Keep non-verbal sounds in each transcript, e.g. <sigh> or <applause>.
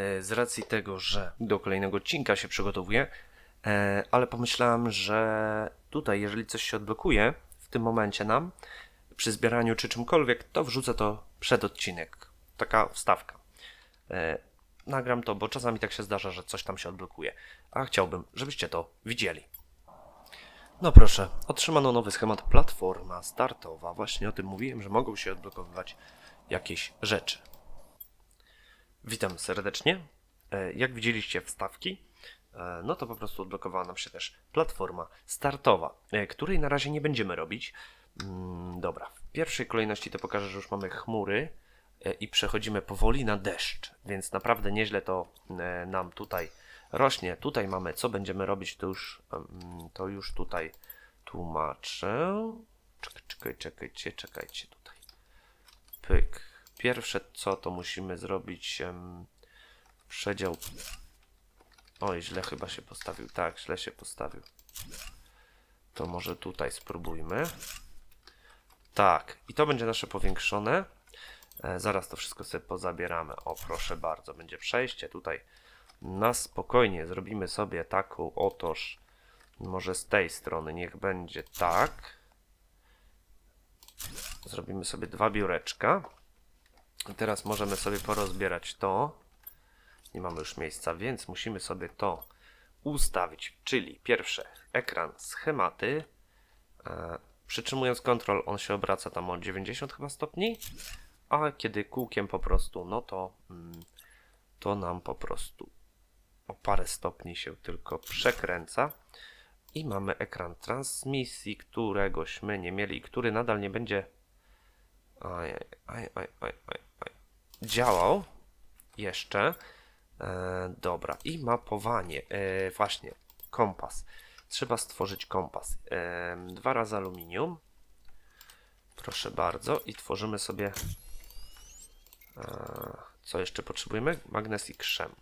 e, z racji tego, że do kolejnego odcinka się przygotowuję, e, ale pomyślałem, że tutaj, jeżeli coś się odblokuje w tym momencie nam, przy zbieraniu czy czymkolwiek, to wrzucę to przed odcinek. Taka wstawka. E, Nagram to, bo czasami tak się zdarza, że coś tam się odblokuje, a chciałbym, żebyście to widzieli. No proszę, otrzymano nowy schemat platforma startowa. Właśnie o tym mówiłem, że mogą się odblokowywać jakieś rzeczy. Witam serdecznie. E, Jak widzieliście wstawki, e, no to po prostu odblokowała nam się też platforma startowa, e, której na razie nie będziemy robić. Mm, Dobra, w pierwszej kolejności to pokażę, że już mamy chmury i przechodzimy powoli na deszcz, więc naprawdę nieźle to nam tutaj rośnie. Tutaj mamy, co będziemy robić, to już, to już tutaj tłumaczę. Czekaj, czekajcie, czekajcie tutaj. Pyk. Pierwsze co to musimy zrobić em, przedział. Oj, źle chyba się postawił. Tak, źle się postawił. To może tutaj spróbujmy. Tak, i to będzie nasze powiększone. E, zaraz to wszystko sobie pozabieramy. O, proszę bardzo, będzie przejście tutaj na spokojnie. Zrobimy sobie taką otoż. Może z tej strony niech będzie tak. Zrobimy sobie dwa biureczka. Teraz możemy sobie porozbierać to. Nie mamy już miejsca, więc musimy sobie to ustawić. Czyli pierwsze, ekran schematy. E, przytrzymując Ctrl, on się obraca tam o 90 chyba stopni. A kiedy kółkiem po prostu, no to, mm, to nam po prostu o parę stopni się tylko przekręca. I mamy ekran transmisji, któregośmy nie mieli który nadal nie będzie aj, aj, aj, aj. Działał jeszcze. E, dobra, i mapowanie. E, właśnie, kompas. Trzeba stworzyć kompas. E, dwa razy aluminium. Proszę bardzo. I tworzymy sobie. E, co jeszcze potrzebujemy? Magnes i krzem.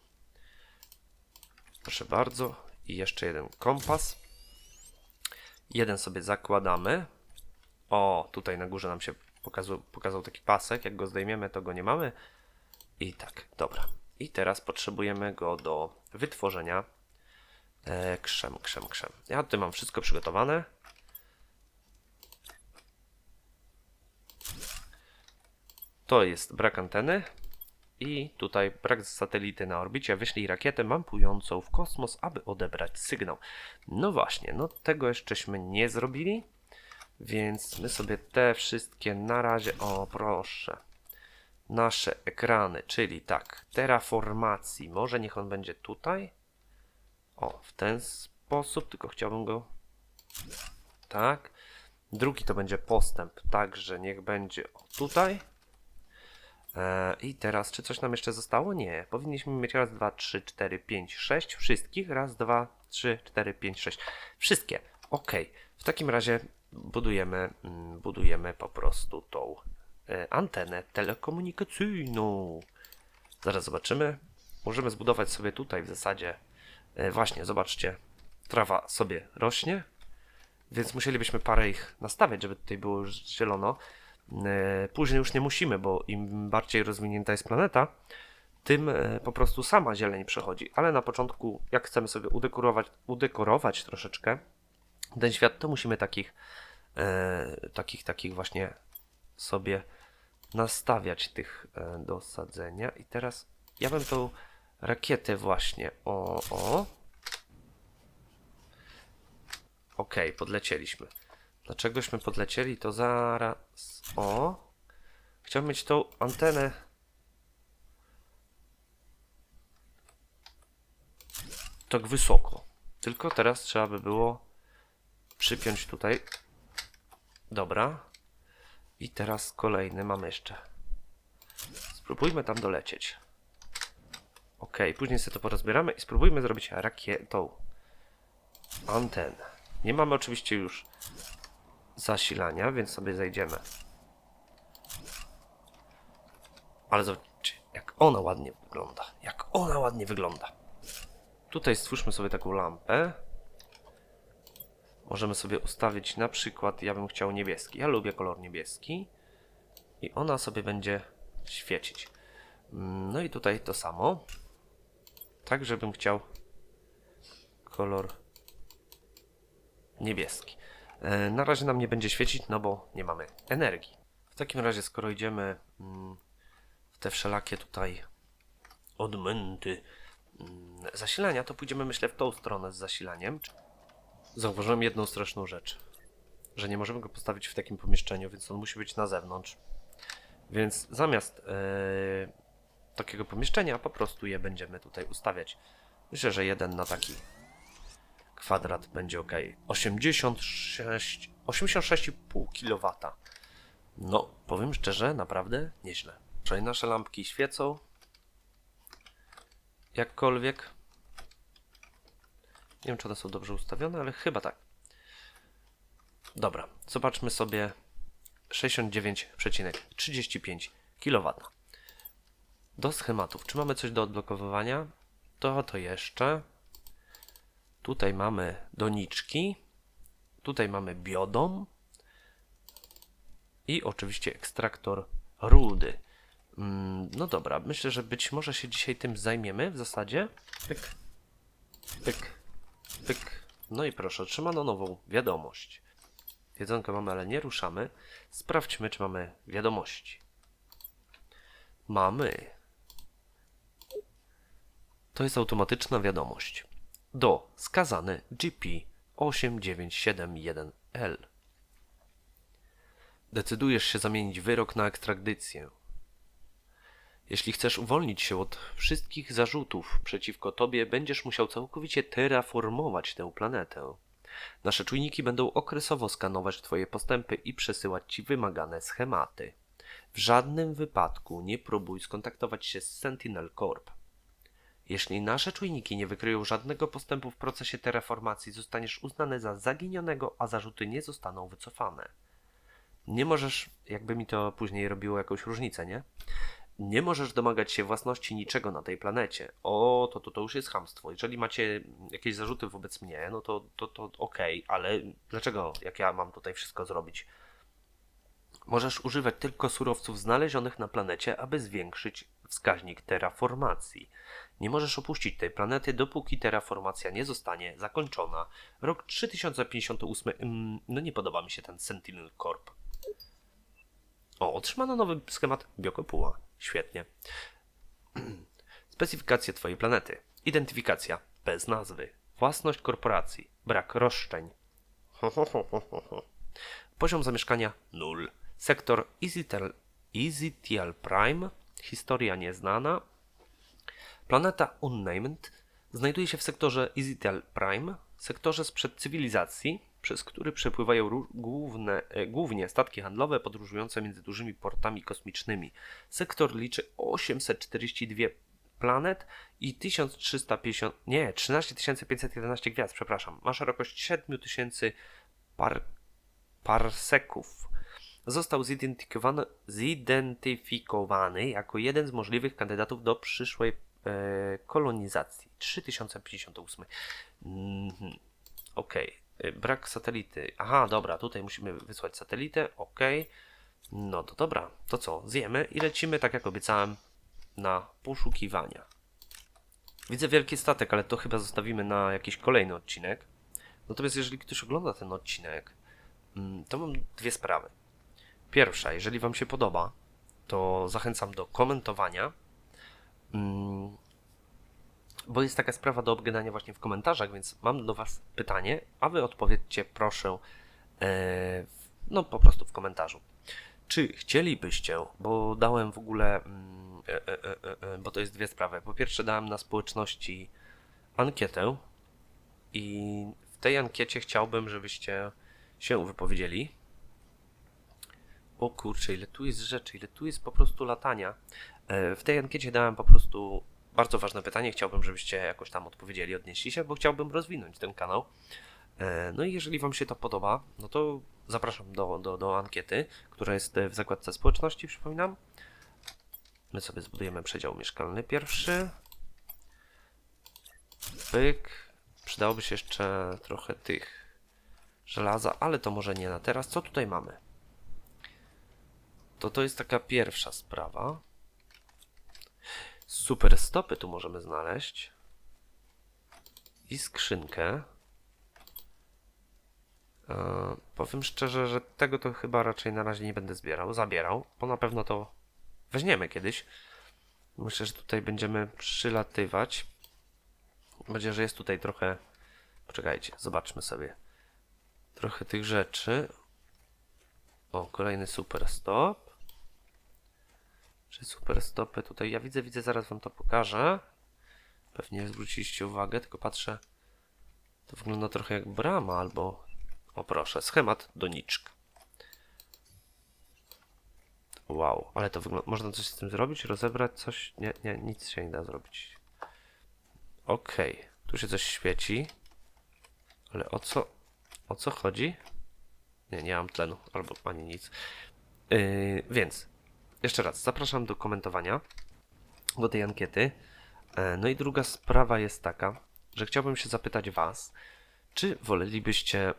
Proszę bardzo. I jeszcze jeden kompas. Jeden sobie zakładamy. O, tutaj na górze nam się pokazał, pokazał taki pasek. Jak go zdejmiemy, to go nie mamy. I tak, dobra. I teraz potrzebujemy go do wytworzenia e, krzem, krzem, krzem. Ja tutaj mam wszystko przygotowane. To jest brak anteny. I tutaj brak satelity na orbicie. Wyślij rakietę mapującą w kosmos, aby odebrać sygnał. No właśnie, no tego jeszcześmy nie zrobili. Więc my sobie te wszystkie na razie, o proszę, nasze ekrany, czyli tak, terraformacji, może niech on będzie tutaj, o, w ten sposób, tylko chciałbym go, tak, drugi to będzie postęp, także niech będzie tutaj, e, i teraz, czy coś nam jeszcze zostało? Nie, powinniśmy mieć raz, dwa, trzy, cztery, pięć, sześć, wszystkich, raz, dwa, trzy, cztery, pięć, sześć, wszystkie, ok, w takim razie budujemy, mm, budujemy po prostu tą e, antenę telekomunikacyjną. Zaraz zobaczymy. Możemy zbudować sobie tutaj w zasadzie, e, właśnie, zobaczcie, trawa sobie rośnie, więc musielibyśmy parę ich nastawiać, żeby tutaj było już zielono. E, Później już nie musimy, bo im bardziej rozwinięta jest planeta, tym po prostu sama zieleń przechodzi. Ale na początku, jak chcemy sobie udekorować, udekorować troszeczkę ten świat, to musimy takich, e, takich, takich właśnie sobie nastawiać tych e, do sadzenia. I teraz ja bym tą rakietę właśnie, o, o. Okej, podlecieliśmy. Dlaczegośmy podlecieli, to zaraz, o. Chciałbym mieć tą antenę tak wysoko. Tylko teraz trzeba by było przypiąć tutaj. Dobra. I teraz kolejny mamy jeszcze. Spróbujmy tam dolecieć. Ok, później sobie to porozbieramy i spróbujmy zrobić rakietą antenę. Nie mamy oczywiście już zasilania, więc sobie zejdziemy. Ale zobaczcie, jak ona ładnie wygląda. Jak ona ładnie wygląda. Tutaj stwórzmy sobie taką lampę. Możemy sobie ustawić na przykład, ja bym chciał niebieski. Ja lubię kolor niebieski. I ona sobie będzie świecić. Mm, No i tutaj to samo. tak żebym chciał kolor niebieski. E, Na razie nam nie będzie świecić, no bo nie mamy energii. W takim razie, skoro idziemy mm, w te wszelakie tutaj odmęty mm, zasilania, to pójdziemy myślę w tą stronę z zasilaniem. Zauważyłem jedną straszną rzecz, że nie możemy go postawić w takim pomieszczeniu, więc on musi być na zewnątrz. Więc zamiast e, takiego pomieszczenia po prostu je będziemy tutaj ustawiać. Myślę, że jeden na taki kwadrat będzie ok. 86, 86,5 kW. No, powiem szczerze, naprawdę nieźle. Czyli nasze lampki świecą. Jakkolwiek. Nie wiem, czy one są dobrze ustawione, ale chyba tak. Dobra, zobaczmy sobie 69,35 kW. Do schematów. Czy mamy coś do odblokowywania? To, to jeszcze. Tutaj mamy doniczki. Tutaj mamy biodom. I oczywiście ekstraktor rudy. Mm, no dobra, myślę, że być może się dzisiaj tym zajmiemy w zasadzie. Pyk, pyk, pyk. No i proszę, otrzymano nową wiadomość. Jedzonko mamy, ale nie ruszamy. Sprawdźmy, czy mamy wiadomości. Mamy. To jest automatyczna wiadomość. Do skazany GP 8971L. Decydujesz się zamienić wyrok na ekstradycję. Jeśli chcesz uwolnić się od wszystkich zarzutów przeciwko tobie, będziesz musiał całkowicie terraformować tę planetę. Nasze czujniki będą okresowo skanować twoje postępy i przesyłać ci wymagane schematy. W żadnym wypadku nie próbuj skontaktować się z Sentinel Corp. Jeśli nasze czujniki nie wykryją żadnego postępu w procesie terraformacji, zostaniesz uznany za zaginionego, a zarzuty nie zostaną wycofane. Nie możesz, jakby mi to później robiło jakąś różnicę, nie? Nie możesz domagać się własności niczego na tej planecie. O, to, to, to już jest chamstwo. Jeżeli macie jakieś zarzuty wobec mnie, no to, to, to okej, ale dlaczego, jak ja mam tutaj wszystko zrobić? Możesz używać tylko surowców znalezionych na planecie, aby zwiększyć wskaźnik terraformacji. Nie możesz opuścić tej planety, dopóki terraformacja nie zostanie zakończona. Rok 3058. Mm, no nie podoba mi się ten Sentinel Corp. O, otrzymano nowy schemat biokopuła. Świetnie. Specyfikacje Twojej planety. Identyfikacja bez nazwy. Własność korporacji. Brak roszczeń. Ho, <laughs> ho. Poziom zamieszkania 0. Sektor Easytel, Easytial Prime. Historia nieznana. Planeta Unnamed znajduje się w sektorze Easytel Prime, sektorze sprzed cywilizacji, przez który przepływają główne, e, głównie statki handlowe podróżujące między dużymi portami kosmicznymi. Sektor liczy 842 planet i 1350, nie, 13511 gwiazd, przepraszam. Ma szerokość 7000 par, parseków. Został zidentyfikowany, zidentyfikowany jako jeden z możliwych kandydatów do przyszłej e, kolonizacji. 3058. Mhm. Okej. Y, Brak satelity. Aha, dobra, tutaj musimy wysłać satelitę. Okej. No to dobra. To co? Zjemy i lecimy, tak jak obiecałem, na poszukiwania. Widzę wielki statek, ale to chyba zostawimy na jakiś kolejny odcinek. Natomiast jeżeli ktoś ogląda ten odcinek, mm, to mam dwie sprawy. Pierwsza, jeżeli Wam się podoba, to zachęcam do komentowania. Bo jest taka sprawa do obgadania właśnie w komentarzach, więc mam do Was pytanie, a Wy odpowiedzcie proszę e, no po prostu w komentarzu. Czy chcielibyście, bo dałem w ogóle, mm, e, e, bo to jest dwie sprawy. Po pierwsze dałem na społeczności ankietę i w tej ankiecie chciałbym, żebyście się wypowiedzieli. O kurczę, ile tu jest rzeczy, ile tu jest po prostu latania. W tej ankiecie dałem po prostu bardzo ważne pytanie. Chciałbym, żebyście jakoś tam odpowiedzieli, odnieśli się, bo chciałbym rozwinąć ten kanał. E, No i jeżeli Wam się to podoba, no to zapraszam do, do, do ankiety, która jest w zakładce społeczności, przypominam. My sobie zbudujemy przedział mieszkalny pierwszy. Pyk. Przydałoby się jeszcze trochę tych żelaza, ale to może nie na teraz. Co tutaj mamy? To to jest taka pierwsza sprawa. Super stopy tu możemy znaleźć. i skrzynkę. E, powiem szczerze, że tego to chyba raczej na razie nie będę zbierał, zabierał, bo na pewno to weźmiemy kiedyś. Myślę, że tutaj będziemy przylatywać. Będzie, że jest tutaj trochę. Poczekajcie, zobaczmy sobie. Trochę tych rzeczy. O, kolejny super stop. Czy super stopy tutaj? Ja widzę, widzę, zaraz wam to pokażę. Pewnie zwróciliście uwagę, tylko patrzę. To wygląda trochę jak brama albo. O proszę, schemat doniczka. Wow, ale to wygląda. Można coś z tym zrobić? Rozebrać coś? Nie, nie, nic się nie da zrobić. Okej, tu się coś świeci. Ale o co? O co chodzi? Nie, nie mam tlenu, albo ani nic. Yy, więc, jeszcze raz, zapraszam do komentowania do tej ankiety. E, No i druga sprawa jest taka, że chciałbym się zapytać Was, czy wolelibyście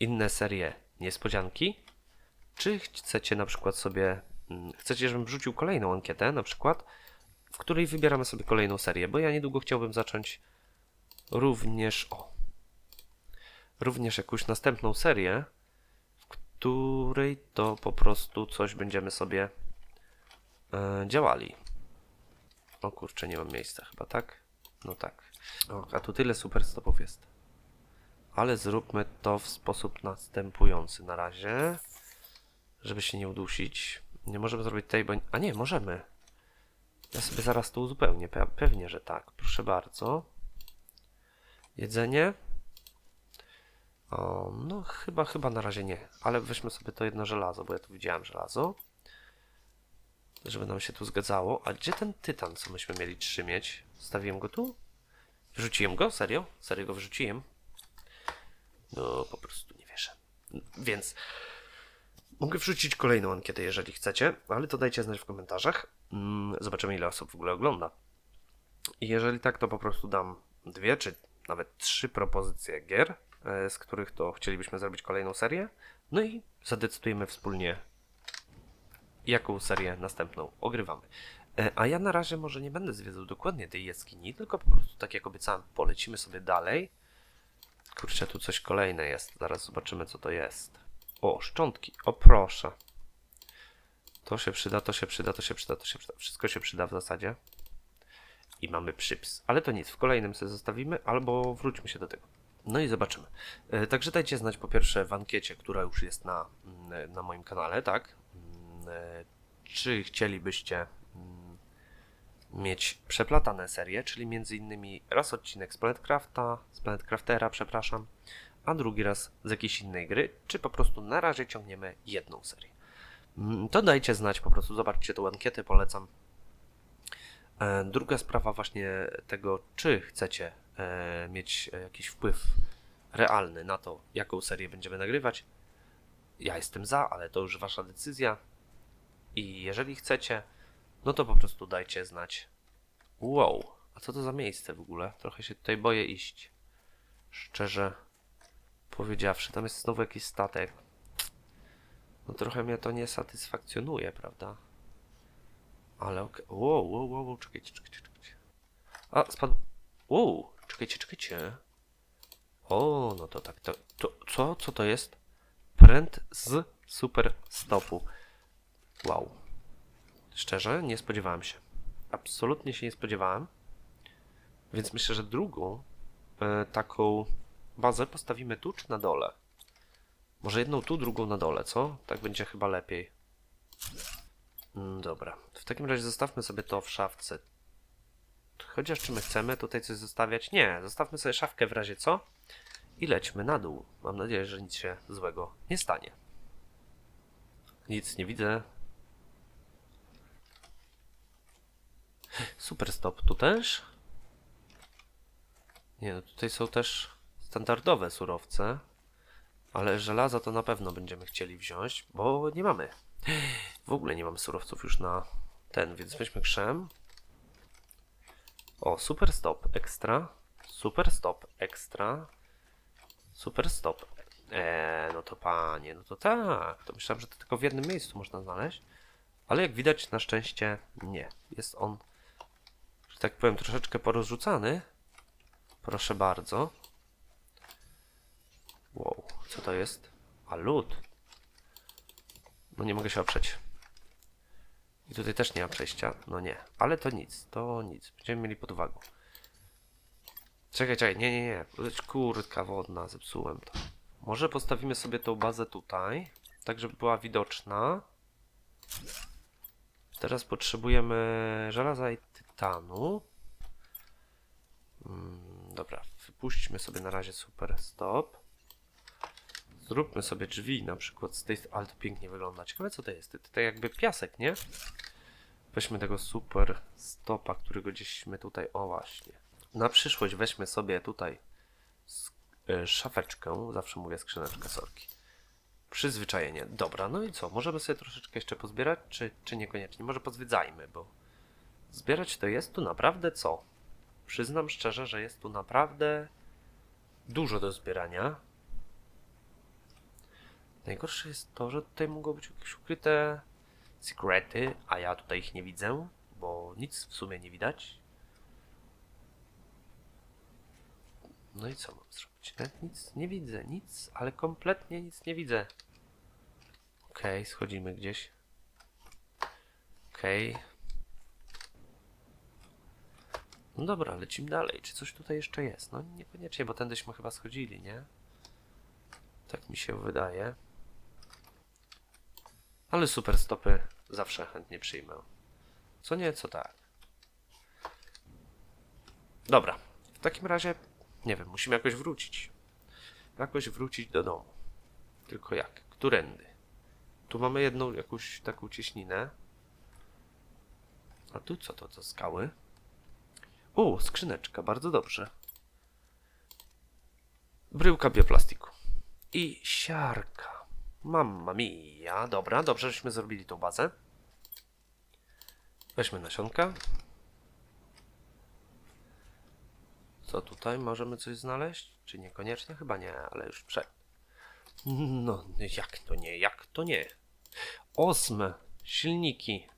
inne serie niespodzianki, czy chcecie na przykład sobie, mm, chcecie, żebym wrzucił kolejną ankietę, na przykład, w której wybieramy sobie kolejną serię, bo ja niedługo chciałbym zacząć również, o, również jakąś następną serię, w której to po prostu coś będziemy sobie działali. O kurczę, nie mam miejsca chyba, tak? No tak. O, a tu tyle super stopów jest. Ale zróbmy to w sposób następujący na razie, żeby się nie udusić. Nie możemy zrobić tej, bo... A nie, możemy. Ja sobie zaraz to uzupełnię. Pe pewnie, że tak. Proszę bardzo. Jedzenie. O, no chyba, chyba na razie nie. Ale weźmy sobie to jedno żelazo, bo ja tu widziałem żelazo. Żeby nam się tu zgadzało. A gdzie ten tytan, co myśmy mieli trzy mieć? Stawiłem go tu? Wrzuciłem go? Serio? Serio go wrzuciłem? No, po prostu nie wierzę. Więc mogę wrzucić kolejną ankietę, jeżeli chcecie, ale to dajcie znać w komentarzach. Mm, Zobaczymy, ile osób w ogóle ogląda. I jeżeli tak, to po prostu dam dwie, czy nawet trzy propozycje gier, e, z których to chcielibyśmy zrobić kolejną serię. No i zadecydujemy wspólnie, jaką serię następną ogrywamy. E, A ja na razie może nie będę zwiedzał dokładnie tej jaskini, tylko po prostu tak jak obiecałem, polecimy sobie dalej. Kurczę, tu coś kolejne jest. Zaraz zobaczymy, co to jest. O, szczątki. O, proszę. To się przyda, to się przyda, to się przyda, to się przyda. Wszystko się przyda w zasadzie. I mamy przyps. Ale to nic, w kolejnym sobie zostawimy, albo wróćmy się do tego. No i zobaczymy. E, Także dajcie znać po pierwsze w ankiecie, która już jest na, mm, na moim kanale, tak? E, Czy chcielibyście mm, mieć przeplatane serie, czyli między innymi raz odcinek z Planetcrafta, z Planetcraftera, przepraszam, a drugi raz z jakiejś innej gry, czy po prostu na razie ciągniemy jedną serię. Mm, To dajcie znać, po prostu zobaczcie tą ankietę, polecam. E, Druga sprawa właśnie tego, czy chcecie e, mieć jakiś wpływ realny na to, jaką serię będziemy nagrywać. Ja jestem za, ale to już wasza decyzja. I jeżeli chcecie, no to po prostu dajcie znać. Wow, a co to za miejsce w ogóle? Trochę się tutaj boję iść. Szczerze powiedziawszy, tam jest znowu jakiś statek. No trochę mnie to nie satysfakcjonuje, prawda? Ale okej. Wow, wow, wow, wow, czekajcie, czekajcie, czekajcie. A, spadł. Wow, czekajcie, czekajcie. O, no to tak, to, to co? Co to jest? Pręt z super stopu. Wow. Szczerze, nie spodziewałem się. Absolutnie się nie spodziewałem. Więc myślę, że drugą e, taką bazę postawimy tu czy na dole? Może jedną tu, drugą na dole, co? Tak będzie chyba lepiej. Mm, dobra. W takim razie zostawmy sobie to w szafce. Chociaż czy my chcemy tutaj coś zostawiać? Nie, zostawmy sobie szafkę w razie co? I lećmy na dół. Mam nadzieję, że nic się złego nie stanie. Nic nie widzę. Super stop tu też. Nie, no tutaj są też standardowe surowce. Ale żelaza to na pewno będziemy chcieli wziąć, bo nie mamy. W ogóle nie mamy surowców już na ten, więc weźmy krzem. O, super stop ekstra. Super stop ekstra. Super stop. Eee, no to panie, no to tak. To myślałem, że to tylko w jednym miejscu można znaleźć. Ale jak widać, na szczęście nie. Jest on, tak powiem, troszeczkę porozrzucany. Proszę bardzo. Wow, co to jest? A lód. No nie mogę się oprzeć. I tutaj też nie ma przejścia. No nie, ale to nic, to nic. Będziemy mieli pod uwagą. Czekaj, czekaj, nie, nie, nie. Kurtka wodna, zepsułem to. Może postawimy sobie tą bazę tutaj, tak żeby była widoczna. Teraz potrzebujemy żelaza i tytanu. Mm, dobra, wypuśćmy sobie na razie super stop. Zróbmy sobie drzwi na przykład z tej... Ale to pięknie wygląda. Ciekawe co to jest. To, to jakby piasek, nie? Weźmy tego super stopa, którego gdzieśmy tutaj... O właśnie. Na przyszłość weźmy sobie tutaj e, szafeczkę. Zawsze mówię skrzyneczkę sorki. Przyzwyczajenie. Dobra, no i co? Możemy sobie troszeczkę jeszcze pozbierać, czy, czy niekoniecznie? Może pozwiedzajmy, bo zbierać to jest tu naprawdę co? Przyznam szczerze, że jest tu naprawdę dużo do zbierania. Najgorsze jest to, że tutaj mogą być jakieś ukryte sekrety, a ja tutaj ich nie widzę, bo nic w sumie nie widać. No i co mam zrobić? Nawet nic nie widzę, nic, ale kompletnie nic nie widzę. Okej, schodzimy gdzieś. Okej. No dobra, lecimy dalej. Czy coś tutaj jeszcze jest? No niekoniecznie, bo tędyśmy chyba schodzili, nie? Tak mi się wydaje. Ale super stopy zawsze chętnie przyjmę. Co nie, co tak. Dobra, w takim razie, nie wiem, musimy jakoś wrócić. Jakoś wrócić do domu. Tylko jak? Którędy? Tu mamy jedną jakąś taką cieśninę. A tu co to? To skały? O, skrzyneczka, bardzo dobrze. Bryłka bioplastiku. I siarka. Mamma mia. Dobra, dobrze, żeśmy zrobili tą bazę. Weźmy nasionka. Co tutaj? Możemy coś znaleźć? Czy niekoniecznie? Chyba nie, ale już przed. No, jak to nie? Jak to nie? Osm silniki.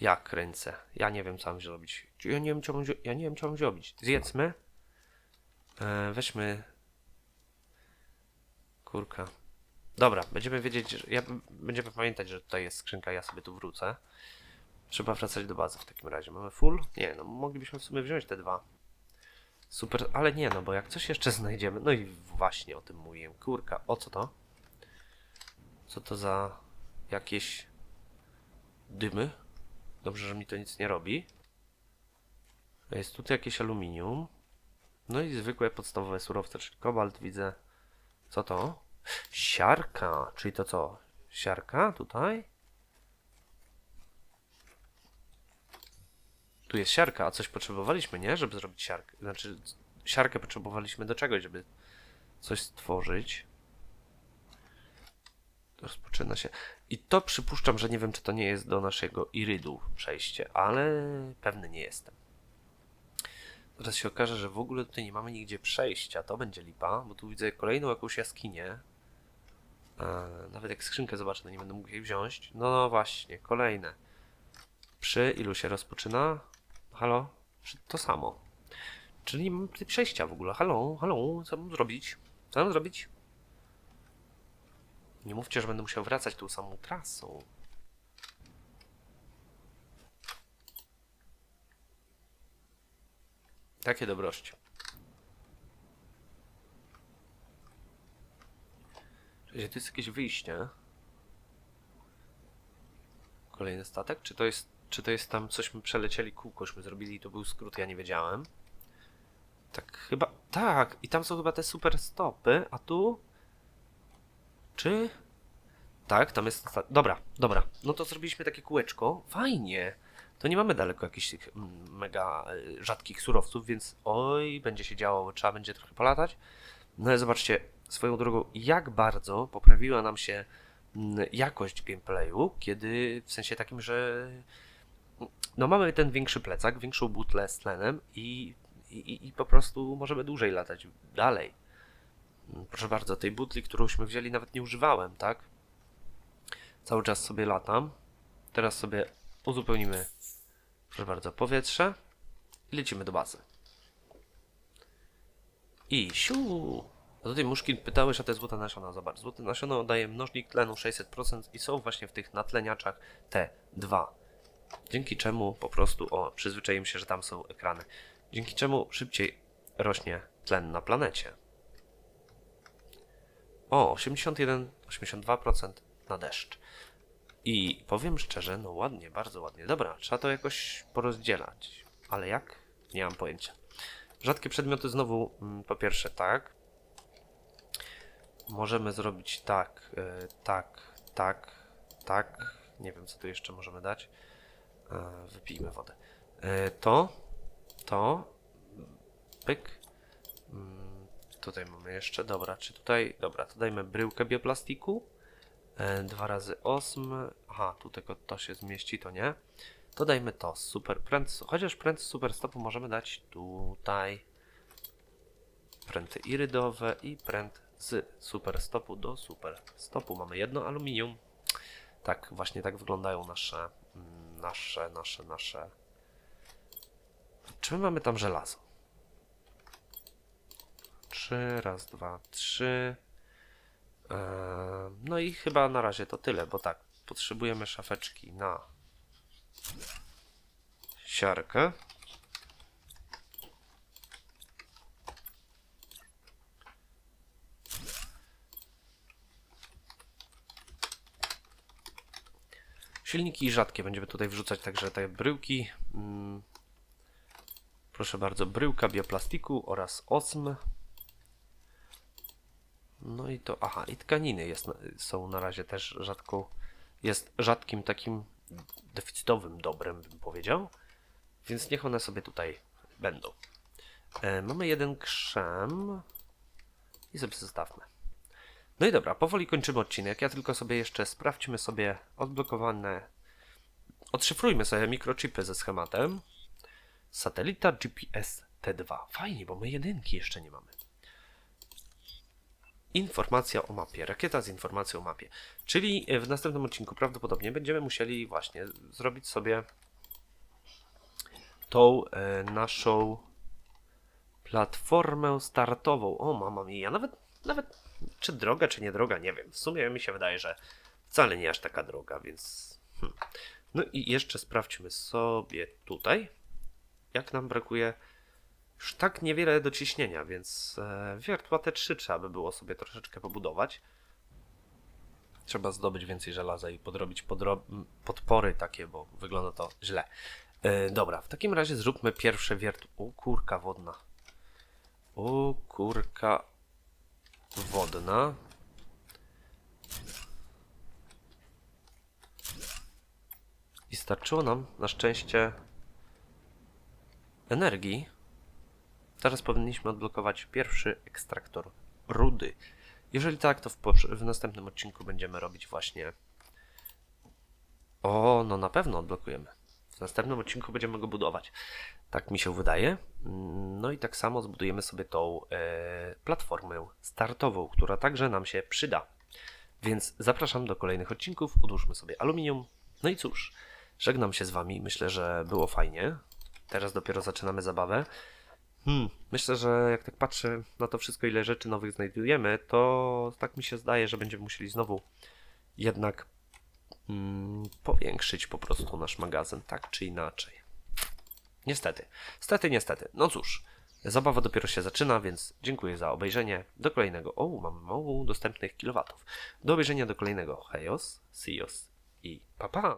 Ja kręcę. Ja nie wiem, co mam zrobić. Ja nie wiem, co mam, ja nie wiem, co mam zrobić. Zjedzmy. E, weźmy. Kurka. Dobra, będziemy wiedzieć, że ja, będziemy pamiętać, że tutaj jest skrzynka, ja sobie tu wrócę. Trzeba wracać do bazy w takim razie. Mamy full? Nie, no moglibyśmy w sumie wziąć te dwa. Super, ale nie, no bo jak coś jeszcze <laughs> znajdziemy. No i właśnie o tym mówiłem. Kurka, o co to? Co to za jakieś dymy? Dobrze, że mi to nic nie robi. Jest tutaj jakieś aluminium. No i zwykłe podstawowe surowce, czyli kobalt widzę. Co to? Siarka, czyli to co? Siarka tutaj? Tu jest siarka, a coś potrzebowaliśmy, nie? Żeby zrobić siarkę. Znaczy, siarkę potrzebowaliśmy do czegoś, żeby coś stworzyć. Rozpoczyna się. I to przypuszczam, że nie wiem, czy to nie jest do naszego irydu przejście, ale pewny nie jestem. Teraz się okaże, że w ogóle tutaj nie mamy nigdzie przejścia. To będzie lipa, bo tu widzę kolejną jakąś jaskinię. E, nawet jak skrzynkę zobaczę, to nie będę mógł jej wziąć. No, no właśnie, kolejne. Przy ilu się rozpoczyna? Halo? To samo. Czyli nie mam tutaj przejścia w ogóle. Halo, halo, co mam zrobić? Co mam zrobić? Nie mówcie, że będę musiał wracać tą samą trasą. Takie dobrości. Czy to jest jakieś wyjście? Kolejny statek? Czy to jest, czy to jest tam cośmy przelecieli kółkośmy zrobili i to był skrót, ja nie wiedziałem. Tak chyba, tak, i tam są chyba te super stopy, a tu? Czy? Tak, tam jest. Dobra, dobra. No to zrobiliśmy takie kółeczko. Fajnie. To nie mamy daleko jakichś tych mm, mega y, rzadkich surowców, więc oj, będzie się działo, trzeba będzie trochę polatać. No ale zobaczcie, swoją drogą, jak bardzo poprawiła nam się mm, jakość gameplayu, kiedy w sensie takim, że no mamy ten większy plecak, większą butlę z tlenem i, i, i po prostu możemy dłużej latać dalej. Proszę bardzo, tej butli, którąśmy wzięli, nawet nie używałem, tak? Cały czas sobie latam. Teraz sobie uzupełnimy, proszę bardzo, powietrze i lecimy do bazy. I siu! A tutaj muszki pytały, że to jest złote nasiona. Zobacz, złote nasiono daje mnożnik tlenu 600% i są właśnie w tych natleniaczach te dwa. Dzięki czemu po prostu, o, przyzwyczaiłem się, że tam są ekrany. Dzięki czemu szybciej rośnie tlen na planecie. O, 81, 82% na deszcz. I powiem szczerze, no ładnie, bardzo ładnie. Dobra, trzeba to jakoś porozdzielać. Ale jak? Nie mam pojęcia. Rzadkie przedmioty znowu, mm, po pierwsze tak. Możemy zrobić tak, y, tak, tak, tak. Nie wiem, co tu jeszcze możemy dać. E, Wypijmy wodę. E, To, to, pyk. Mm, Tutaj mamy jeszcze, dobra, czy tutaj, dobra, to dajmy bryłkę bioplastiku. E, 2 razy 8. Aha, tu tylko to się zmieści, to nie. To dajmy to. Super pręd. Chociaż pręd super stopu możemy dać tutaj. Pręty irydowe i pręt z super stopu do super stopu. Mamy jedno aluminium. Tak, właśnie tak wyglądają nasze, mm, nasze, nasze, nasze. Czy my mamy tam żelazo? 3, raz, 2, 3. No i chyba na razie to tyle, bo tak, potrzebujemy szafeczki na siarkę. Silniki rzadkie będziemy tutaj wrzucać, także te bryłki. Mm, proszę bardzo, bryłka bioplastiku oraz osm. No i to, aha, i tkaniny jest, są na razie też rzadko, jest rzadkim takim deficytowym dobrem, bym powiedział. Więc niech one sobie tutaj będą. E, mamy jeden krzem i sobie zostawmy. No i dobra, powoli kończymy odcinek. Ja tylko sobie jeszcze sprawdźmy sobie odblokowane. Odszyfrujmy sobie mikrochipy ze schematem. Satelita GPS T2. Fajnie, bo my jedynki jeszcze nie mamy. Informacja o mapie. Rakieta z informacją o mapie. Czyli w następnym odcinku prawdopodobnie będziemy musieli właśnie zrobić sobie tą e, naszą platformę startową. O, mama mia, nawet, nawet czy droga, czy nie droga, nie wiem. W sumie mi się wydaje, że wcale nie aż taka droga, więc. Hmm. No i jeszcze sprawdźmy sobie tutaj, jak nam brakuje już tak niewiele do ciśnienia, więc e, wiertła T3 trzeba by było sobie troszeczkę pobudować. Trzeba zdobyć więcej żelaza i podrobić podpory takie, bo wygląda to źle. E, dobra, w takim razie zróbmy pierwsze wiert... O, kurka wodna. O, kurka wodna. I starczyło nam na szczęście energii. Teraz powinniśmy odblokować pierwszy ekstraktor rudy. Jeżeli tak, to w, w następnym odcinku będziemy robić właśnie. O, no na pewno odblokujemy. W następnym odcinku będziemy go budować. Tak mi się wydaje. Mm, No i tak samo zbudujemy sobie tą e, platformę startową, która także nam się przyda. Więc zapraszam do kolejnych odcinków. Odłóżmy sobie aluminium. No i cóż, żegnam się z Wami. Myślę, że było fajnie. Teraz dopiero zaczynamy zabawę. Hmm, myślę, że jak tak patrzę na to wszystko, ile rzeczy nowych znajdujemy, to tak mi się zdaje, że będziemy musieli znowu jednak mm, powiększyć po prostu nasz magazyn, tak czy inaczej. Niestety, stety, niestety. No cóż, zabawa dopiero się zaczyna, więc dziękuję za obejrzenie. Do kolejnego. O, mamy mało dostępnych kilowatów. Do obejrzenia do kolejnego. Hejos, Sios i papa. Pa.